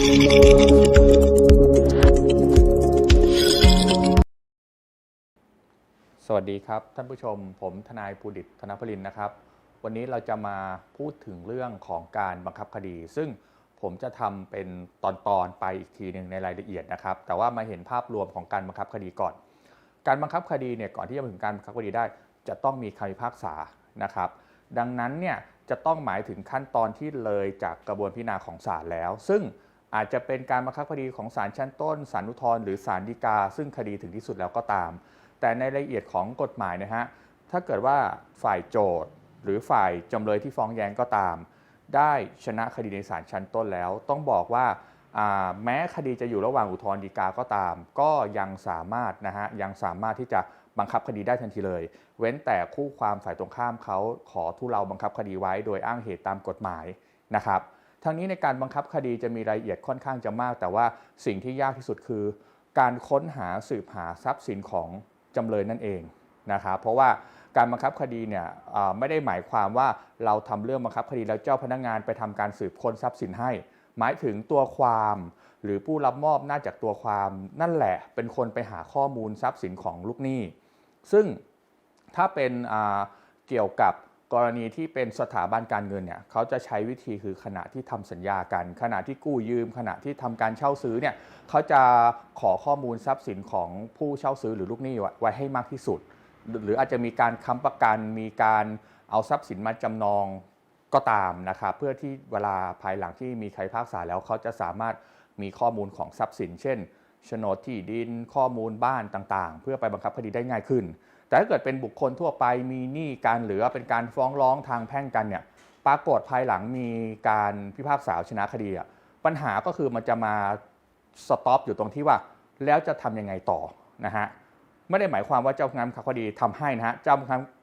สวัสดีครับ ท่านผู้ชม ผมทนายภูดิตธนพลินนะครับ วันนี้เราจะมาพูดถึงเรื่องของการบังคับคดี ซึ่งผมจะทำเป็นตอนๆไปอีกทีหนึ่งในรายละเอียดนะครับ แต่ว่ามาเห็นภาพรวมของการบังคับคดีก่อน การบังคับคดีเนี่ยก่อนที่จะมาถึงการบังคับคดีได้ จะต้องมีคำพิพากษานะครับ ดังนั้นเนี่ยจะต้องหมายถึงขั้นตอนที่เลยจากกระบวนพิจารณาของศาลแล้ว ซึ่ง อาจจะเป็นการบังคับคดีของศาลชั้นต้นศาลอุทธรณ์หรือศาลฎีกา ซึ่งคดีถึงที่สุดแล้วก็ตาม แต่ในรายละเอียดของกฎหมายนะฮะถ้าเกิดว่าฝ่ายโจทย์หรือฝ่ายจำเลยที่ฟ้องแย้งก็ตาม ได้ชนะคดีในศาลชั้นต้นแล้ว ต้องบอกว่าแม้คดีจะอยู่ระหว่างอุทธรณ์ฎีกาก็ตาม ก็ยังสามารถนะฮะยังสามารถที่จะบังคับคดีได้ทันทีเลย เว้นแต่คู่ความฝ่ายตรงข้ามเขาขอทุเลาบังคับคดีไว้ โดยอ้างเหตุตามกฎหมายนะครับ ทั้งนี้ในการบังคับคดีจะมีรายละเอียดค่อนข้างจะมาก แต่ว่าสิ่งที่ยากที่สุดคือ การค้นหาสืบหาทรัพย์สินของจำเลยนั่นเองนะครับเพราะว่าการบังคับคดีเนี่ยไม่ได้หมายความว่าเราทำเรื่องบังคับคดีแล้วเจ้าพนักงานไปทำการสืบค้นทรัพย์สินให้ หมายถึงตัวความ หรือผู้รับมอบน้าจากตัวความนั่นแหละ เป็นคนไปหาข้อมูลทรัพย์สินของลูกหนี้ ซึ่งถ้าเป็นเกี่ยวกับ กรณีที่เป็นสถาบันการเงินเนี่ยเขาจะใช้วิธีคือขณะที่ทำสัญญากัน ขณะที่กู้ยืม ขณะที่ทำการเช่าซื้อเนี่ยเขาจะขอข้อมูลทรัพย์สินของผู้เช่าซื้อหรือลูกหนี้ไว้ให้มากที่สุด หรืออาจจะมีการค้ำประกันมีการเอาทรัพย์สินมาจำนองก็ตามนะครับเพื่อที่เวลาภายหลังที่มีใครพิพากษาแล้วเขาจะสามารถมีข้อมูลของทรัพย์สิน เช่นโฉนดที่ดินข้อมูลบ้านต่างๆ เพื่อไปบังคับคดีได้ง่ายขึ้น แต่ถ้าเกิดเป็นบุคคลทั่วไปมีหนี้การหรือว่าเป็นการฟ้องร้องทางแพ่งกันเนี่ยปรากฏภายหลังมีการพิพากษาชนะคดีปัญหาก็คือมันจะมาสต็อปอยู่ตรงที่ว่า แล้วจะทำยังไงต่อนะฮะไม่ได้หมายความว่าเจ้าพนักงานบังคับคดีทำให้นะฮะเจ้า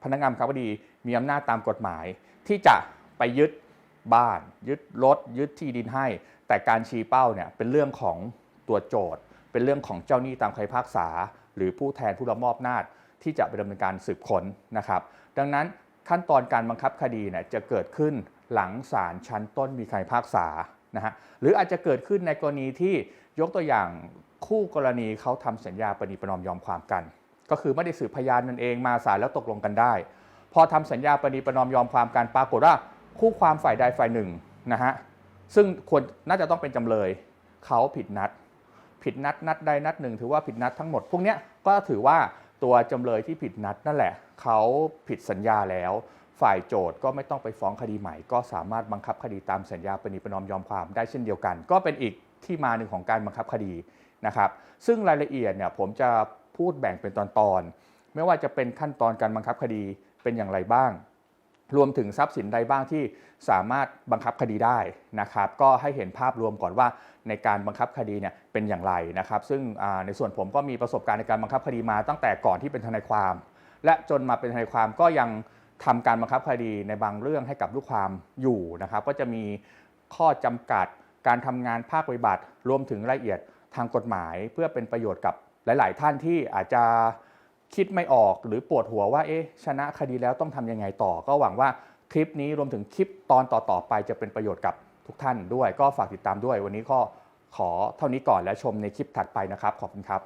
พนักงานบังคับคดีมีอำนาจตามกฎหมาย ที่จะไปยึดบ้าน ยึดรถยึดที่ดินให้ แต่การชี้เป้าเนี่ยเป็นเรื่องของตัวโจทย์ เป็นเรื่องของเจ้าหนี้ตามใคำพิพากษา หรือผู้แทนผู้รับมอบอำนาจ ที่จะไปดำเนินการสืบค้นนะครับ ดังนั้นขั้นตอนการบังคับคดีเนี่ยจะเกิดขึ้นหลังศาลชั้นต้นมีคำพิพากษานะฮะหรืออาจจะเกิดขึ้นในกรณีที่ยกตัวอย่างคู่กรณีเขาทำสัญญาปณีประนอมยอมความกัน ก็คือไม่ได้สืบพยานนั่นเองมาศาลแล้วตกลงกันได้ พอทำสัญญาปณีประนอมยอมความกันปรากฏว่าคู่ความฝ่ายใดฝ่ายหนึ่งนะฮะซึ่งควรน่าจะต้องเป็นจำเลยเขาผิดนัด ผิดนัดนัดใดนัดหนึ่ง ถือว่าผิดนัดทั้งหมด พวกนี้ก็ถือว่า ตัวจำเลยที่ผิดนัดนั่นแหละเขาผิดสัญญาแล้ว ฝ่ายโจทย์ก็ไม่ต้องไปฟ้องคดีใหม่ ก็สามารถบังคับคดีตามสัญญาปณีประนอมยอมความได้เช่นเดียวกัน ก็เป็นอีกที่มาหนึ่งของการบังคับคดีนะครับซึ่งรายละเอียดเนี่ยผมจะพูดแบ่งเป็นตอนๆไม่ว่าจะเป็นขั้นตอนการบังคับคดีเป็นอย่างไรบ้าง รวมถึงทรัพย์สินใดบ้างที่สามารถบังคับคดีได้นะครับก็ให้เห็นภาพรวมก่อนว่าในการบังคับคดีเนี่ยเป็นอย่างไรนะครับ ซึ่งในส่วนผมก็มีประสบการณ์ในการบังคับคดีมาตั้งแต่ก่อนที่เป็นทนายความ และจนมาเป็นทนายความก็ยังทำการบังคับคดีในบางเรื่องให้กับลูกความอยู่นะครับ ก็จะมีข้อจำกัดการทำงานภาคปฏิบัติรวมถึงรายละเอียดทางกฎหมาย เพื่อเป็นประโยชน์กับหลาย ๆ ท่านที่อาจจะ คิดไม่ออกหรือปวดหัวว่าเอ๊ะชนะคดีแล้วต้องทำยังไงต่อ ก็หวังว่าคลิปนี้รวมถึงคลิปตอนต่อๆไปจะเป็นประโยชน์กับทุกท่านด้วย ก็ฝากติดตามด้วย วันนี้ก็ขอเท่านี้ก่อนและชมในคลิปถัดไปนะครับ ขอบคุณครับ